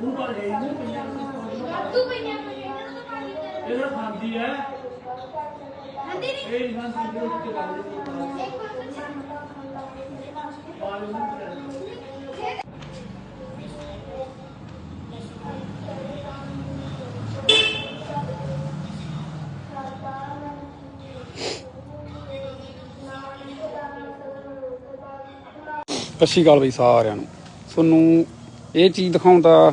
ਤੂੰ ਤਾਂ ਲੈ ਨਹੀਂ ਪਈਆਂ ਵਾਧੂ ਪਈਆਂ ਇਹਨਾਂ ਖਾਂਦੀ ਹੈ। ਹੰਦੀ ਨਹੀਂ ਇਹ ਇਨਸਾਨ ਦੀ ਜੋ ਉੱਤੇ ਕਰ ਦੇ ਇੱਕ ਵਾਰ ਪੁੱਛ ਪਾਲ ਸਤਿ ਸ਼੍ਰੀ ਅਕਾਲ ਬਈ ਸਾਰਿਆਂ ਨੂੰ। ਤੁਹਾਨੂੰ ਇਹ ਚੀਜ਼ ਦਿਖਾਉਣ ਦਾ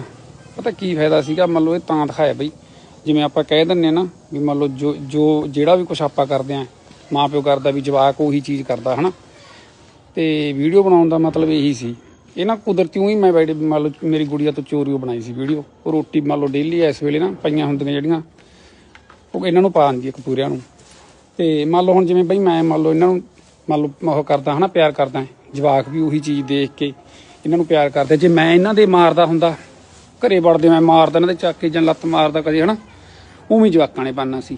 ਪਤਾ ਕੀ ਫਾਇਦਾ ਸੀਗਾ? ਮੰਨ ਲਓ ਇਹ ਤਾਂ ਦਿਖਾਇਆ ਬਈ, ਜਿਵੇਂ ਆਪਾਂ ਕਹਿ ਦਿੰਨੇ ਨਾ ਵੀ ਮੰਨ ਲਓ ਜੋ ਜੋ ਜਿਹੜਾ ਵੀ ਕੁਝ ਆਪਾਂ ਕਰਦੇ ਆਂ ਮਾਂ ਪਿਓ ਕਰਦਾ ਵੀ ਜਵਾਕ ਉਹੀ ਚੀਜ਼ ਕਰਦਾ, ਹਨਾ? ਤੇ ਵੀਡੀਓ ਬਣਾਉਣ ਦਾ ਮਤਲਬ ਇਹੀ ਸੀ। ਇਹ ਨਾ ਕੁਦਰਤੀ ਹੀ ਮੈਂ ਬੈਠੇ ਮੰਨ ਲਓ ਮੇਰੀ ਗੁੜੀਆ ਤੋਂ ਚੋਰੀਓ ਬਣਾਈ ਸੀ ਵੀਡੀਓ। ਉਹ ਰੋਟੀ ਮੰਨ ਲਓ ਡੇਲੀ ਇਸ ਵੇਲੇ ਨਾ ਪਈਆਂ ਹੁੰਦੀਆਂ ਜਿਹੜੀਆਂ, ਉਹ ਇਹਨਾਂ ਨੂੰ ਪਾ ਦਿੰਦੀ ਇੱਕ ਪੂਰਿਆਂ ਨੂੰ। ਤੇ ਮੰਨ ਲਓ ਹੁਣ ਜਿਵੇਂ ਬਈ ਮੈਂ ਮੰਨ ਲਓ ਇਹਨਾਂ ਨੂੰ ਮੰਨ ਲਓ ਉਹ ਕਰਦਾ, ਹਨਾ, ਪਿਆਰ ਕਰਦਾ, ਜਵਾਕ ਵੀ ਉਹੀ ਚੀਜ਼ ਦੇਖ ਕੇ ਇਹਨਾਂ ਨੂੰ ਪਿਆਰ ਕਰਦੇ। ਜੇ ਮੈਂ ਇਹਨਾਂ ਦੇ ਮਾਰਦਾ ਹੁੰਦਾ ਘਰੇ ਵੜਦੇ ਮੈਂ ਮਾਰਦਾ ਇਹਨਾਂ ਦੇ ਚੱਕ ਕੇ ਜਾਂ ਲੱਤ ਮਾਰਦਾ ਕਦੇ, ਹਨਾ? ਉਵੇਂ ਜਵਾਕਾਂ ਨੇ ਬਣਨਾ ਸੀ।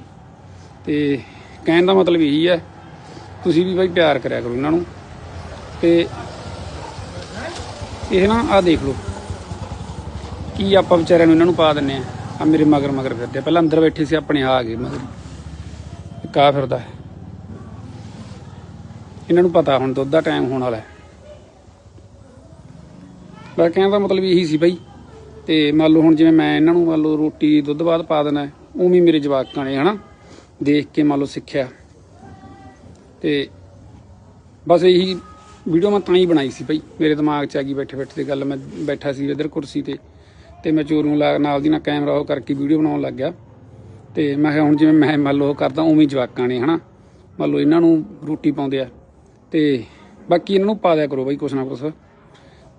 ਤੇ ਕਹਿਣ ਦਾ ਮਤਲਬ ਇਹੀ ਹੈ, ਤੁਸੀਂ ਵੀ ਬਈ ਪਿਆਰ ਕਰਿਆ ਕਰੋ ਇਹਨਾਂ ਨੂੰ। ਤੇ ਇਹ ਨਾ ਆ ਦੇਖ ਲਓ। ਕੀ ਆਪਾਂ ਵਿਚਾਰਿਆਂ ਨੂੰ ਇਹਨਾਂ ਨੂੰ ਪਾ ਦਿੰਨੇ ਆ। ਆ ਮੇਰੇ ਮਗਰ ਮਗਰ ਫਿਰਦੇ ਪਹਿਲਾਂ ਅੰਦਰ ਬੈਠੇ ਸੀ, ਆਪਣੇ ਆ ਗਏ ਮਗਰ। ਕਾ ਫਿਰਦਾ ਇਹਨਾਂ ਨੂੰ ਪਤਾ ਹੁਣ ਦੁੱਧ ਦਾ ਟਾਈਮ ਹੋਣ ਵਾਲਾ ਹੈ। ਮੈਂ ਕਹਿਣ ਦਾ ਮਤਲਬ ਇਹੀ ਸੀ ਬਾਈ ਤੇ ਮੰਨ ਲਓ ਹੁਣ ਜਿਵੇਂ ਮੈਂ ਇਹਨਾਂ ਨੂੰ ਮੰਨ ਲਓ ਰੋਟੀ, ਦੁੱਧ ਬਾਅਦ ਪਾ ਦੇਣਾ, ਉਵੇਂ ਮੇਰੇ ਜਵਾਕਾਂ ਨੇ, ਹਨਾ? ਦੇਖ ਕੇ ਮੰਨ ਲਓ ਸਿੱਖਿਆ। ਤੇ ਬਸ ਇਹੀ ਵੀਡੀਓ ਮੈਂ ਤਾਂ ਹੀ ਬਣਾਈ ਸੀ ਬਈ। ਮੇਰੇ ਦਿਮਾਗ 'ਚ ਆ ਗਈ ਬੈਠੇ ਬੈਠੇ ਦੀ ਗੱਲ। ਮੈਂ ਬੈਠਾ ਸੀ ਇਧਰ ਕੁਰਸੀ ਤੇ ਤੇ ਮੈਂ ਚੋਰੂ ਲਾ, ਨਾਲ ਦੀ ਨਾਲ ਕੈਮਰਾ ਉਹ ਕਰਕੇ ਵੀਡੀਓ ਬਣਾਉਣ ਲੱਗ ਗਿਆ। ਤੇ ਮੈਂ ਕਿਹਾ ਹੁਣ ਜਿਵੇਂ ਮੈਂ ਮੰਨ ਲਓ ਉਹ ਕਰਦਾ, ਉਵੇਂ ਜਵਾਕਾਂ ਨੇ, ਹਨਾ? ਮੰਨ ਲਓ ਇਹਨਾਂ ਨੂੰ ਰੋਟੀ ਪਾਉਂਦੇ ਆ। ਤੇ ਬਾਕੀ ਇਹਨਾਂ ਨੂੰ ਪਾ ਦਿਆ ਕਰੋ ਬਈ ਕੁਛ ਨਾ ਕੁਛ।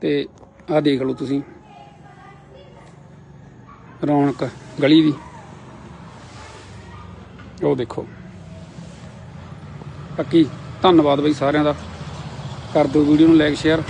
ਤੇ ਆਹ ਦੇਖ ਲਓ ਤੁਸੀਂ। ਰੌਣਕ, ਗਲੀ ਦੀ। ਉਹ ਦੇਖੋ। ਬਾਕੀ ਧੰਨਵਾਦ ਬਈ ਸਾਰਿਆਂ ਦਾ। ਕਰ ਦਿਓ ਵੀਡੀਓ ਨੂੰ ਲਾਈਕ ਸ਼ੇਅਰ